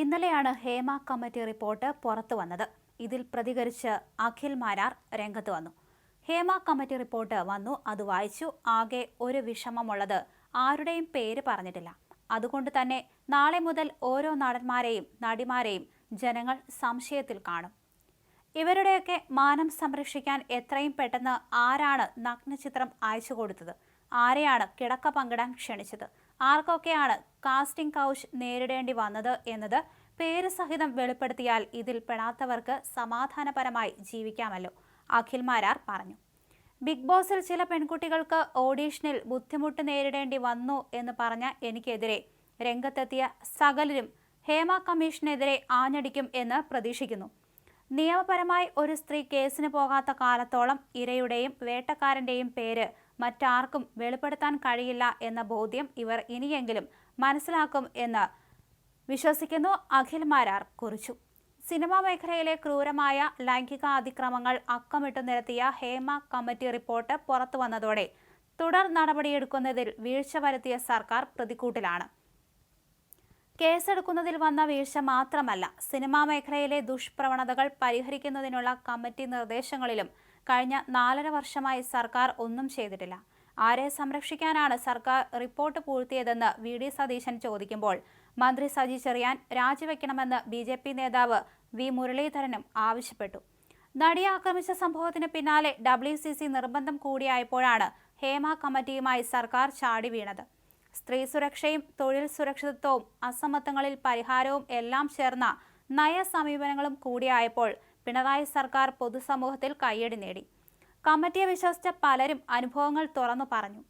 ഇന്നലെയാണ് Hema committee report പുറത്തു വന്നത്. ഇതിൽ പ്രതികരിച്ച് അഖിൽ മാരാർ രംഗത്ത് വന്നു. ഹേമ കമ്മിറ്റി റിപ്പോർട്ട് വന്നു. അത് വായിച്ചു. ആകെ ഒരു വിഷമമുള്ളത് ആരുടെയും പേര് പറഞ്ഞിട്ടില്ല. അതുകൊണ്ട് തന്നെ നാളെ മുതൽ ഓരോ നടന്മാരെയും നടിമാരെയും ജനങ്ങൾ സംശയത്തിൽ കാണും. ഇവരുടെയൊക്കെ മാനം സംരക്ഷിക്കാൻ എത്രയും പെട്ടെന്ന് ആരാണ് നഗ്നചിത്രം അയച്ചു കൊടുത്തത്? ആരെയാണ് കിടക്ക പങ്കിടാൻ ക്ഷണിച്ചത്? ആർക്കൊക്കെയാണ് കാസ്റ്റിംഗ് കൗച്ച് നേരിടേണ്ടി വന്നത് എന്നത് പേര് സഹിതം വെളിപ്പെടുത്തിയാൽ ഇതിൽ പെടാത്തവർക്ക് സമാധാനപരമായി ജീവിക്കാമല്ലോ അഖിൽ മാരാർ പറഞ്ഞു. ബിഗ് ബോസിൽ ചില പെൺകുട്ടികൾക്ക് ഓഡീഷനിൽ ബുദ്ധിമുട്ട് നേരിടേണ്ടി വന്നു എന്ന് പറഞ്ഞ എനിക്കെതിരെ രംഗത്തെത്തിയ സകലരും ഹേമ കമ്മീഷനെതിരെ ആഞ്ഞടിക്കും എന്ന് പ്രതീക്ഷിക്കുന്നു. നിയമപരമായി ഒരു സ്ത്രീ കേസിന് പോകാത്ത കാലത്തോളം ഇരയുടെയും വേട്ടക്കാരന്റെയും പേര് മറ്റാർക്കും വെളിപ്പെടുത്താൻ കഴിയില്ല എന്ന ബോധ്യം ഇവർ ഇനിയെങ്കിലും മനസ്സിലാക്കും എന്ന് വിശ്വസിക്കുന്നു അഖിൽ മാരാർ കുറിച്ചു. സിനിമാ മേഖലയിലെ ക്രൂരമായ ലൈംഗിക അതിക്രമങ്ങൾ അക്കമിട്ടു നിരത്തിയ ഹേമ കമ്മിറ്റി റിപ്പോർട്ട് പുറത്തു വന്നതോടെ തുടർ നടപടിയെടുക്കുന്നതിൽ വീഴ്ച വരുത്തിയ സർക്കാർ പ്രതിക്കൂട്ടിലാണ്. കേസെടുക്കുന്നതിൽ വന്ന വീഴ്ച മാത്രമല്ല സിനിമാ മേഖലയിലെ ദുഷ്പ്രവണതകൾ പരിഹരിക്കുന്നതിനുള്ള കമ്മിറ്റി നിർദ്ദേശങ്ങളിലും കഴിഞ്ഞ നാലര വർഷമായി സർക്കാർ ഒന്നും ചെയ്തിട്ടില്ല. ആരെ സംരക്ഷിക്കാനാണ് സർക്കാർ റിപ്പോർട്ട് പൂഴ്ത്തിയതെന്ന് വി. ഡി. സതീശൻ ചോദിക്കുമ്പോൾ മന്ത്രി സജി ചെറിയാൻ രാജിവെക്കണമെന്ന് ബി. ജെ. പി നേതാവ് വി. മുരളീധരനും ആവശ്യപ്പെട്ടു. നടിയെ ആക്രമിച്ച സംഭവത്തിന് പിന്നാലെ ഡബ്ല്യു സി സി നിർബന്ധം കൂടിയായപ്പോഴാണ് ഹേമ കമ്മിറ്റിയുമായി സർക്കാർ ചാടി വീണത്. സ്ത്രീ സുരക്ഷയും തൊഴിൽ സുരക്ഷിതത്വവും അസമത്വങ്ങളിൽ പരിഹാരവും എല്ലാം ചേർന്ന നയ സമീപനങ്ങളും കൂടിയായപ്പോൾ പിണറായി സർക്കാർ പൊതുസമൂഹത്തിൽ കയ്യടി നേടി. കമ്മിറ്റിയെ വിശ്വസിച്ച പലരും അനുഭവങ്ങൾ തുറന്നു പറഞ്ഞു.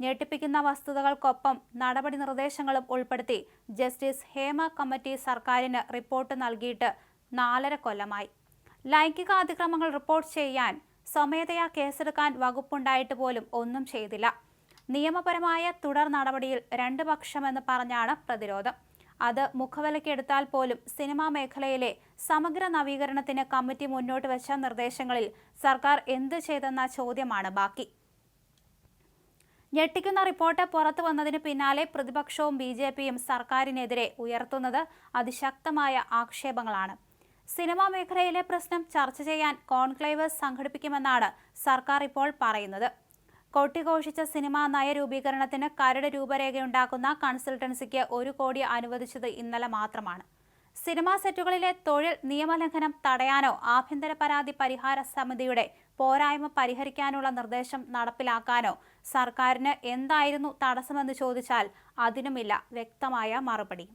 ഞെട്ടിപ്പിക്കുന്ന വസ്തുതകൾക്കൊപ്പം നടപടി നിർദ്ദേശങ്ങളും ഉൾപ്പെടുത്തി ജസ്റ്റിസ് ഹേമ കമ്മിറ്റി സർക്കാരിന് റിപ്പോർട്ട് നൽകിയിട്ട് നാലര കൊല്ലമായി. ലൈംഗിക അതിക്രമങ്ങൾ റിപ്പോർട്ട് ചെയ്യാൻ സ്വമേധയാ കേസെടുക്കാൻ വകുപ്പുണ്ടായിട്ട് പോലും ഒന്നും ചെയ്തില്ല. നിയമപരമായ തുടർ നടപടിയിൽ രണ്ട് പക്ഷമെന്ന് പറഞ്ഞാണ് പ്രതിരോധം. അത് മുഖവിലക്കെടുത്താൽ പോലും സിനിമാ മേഖലയിലെ സമഗ്ര നവീകരണത്തിന് കമ്മിറ്റി മുന്നോട്ട് വെച്ച നിർദ്ദേശങ്ങളിൽ സർക്കാർ എന്ത് ചെയ്തെന്ന ചോദ്യമാണ് ബാക്കി. ഞെട്ടിക്കുന്ന റിപ്പോർട്ട് പുറത്തു വന്നതിന് പിന്നാലെ പ്രതിപക്ഷവും ബി ജെ പിയും സർക്കാരിനെതിരെ ഉയർത്തുന്നത് അതിശക്തമായ ആക്ഷേപങ്ങളാണ്. സിനിമാ മേഖലയിലെ പ്രശ്നം ചർച്ച ചെയ്യാൻ കോൺക്ലേവ് സംഘടിപ്പിക്കുമെന്നാണ് സർക്കാർ ഇപ്പോൾ പറയുന്നത്. കൊട്ടിഘോഷിച്ച സിനിമാ നയരൂപീകരണത്തിന് കരട് രൂപരേഖയുണ്ടാക്കുന്ന കൺസൾട്ടൻസിക്ക് ഒരു കോടി അനുവദിച്ചത് ഇന്നലെ മാത്രമാണ്. സിനിമാ സെറ്റുകളിലെ തൊഴിൽ നിയമലംഘനം തടയാനോ ആഭ്യന്തര പരാതി പരിഹാര സമിതിയുടെ പോരായ്മ പരിഹരിക്കാനുള്ള നിർദ്ദേശം നടപ്പിലാക്കാനോ സർക്കാരിന് എന്തായിരുന്നു തടസ്സമെന്ന് ചോദിച്ചാൽ അതിനുമില്ല വ്യക്തമായ മറുപടി.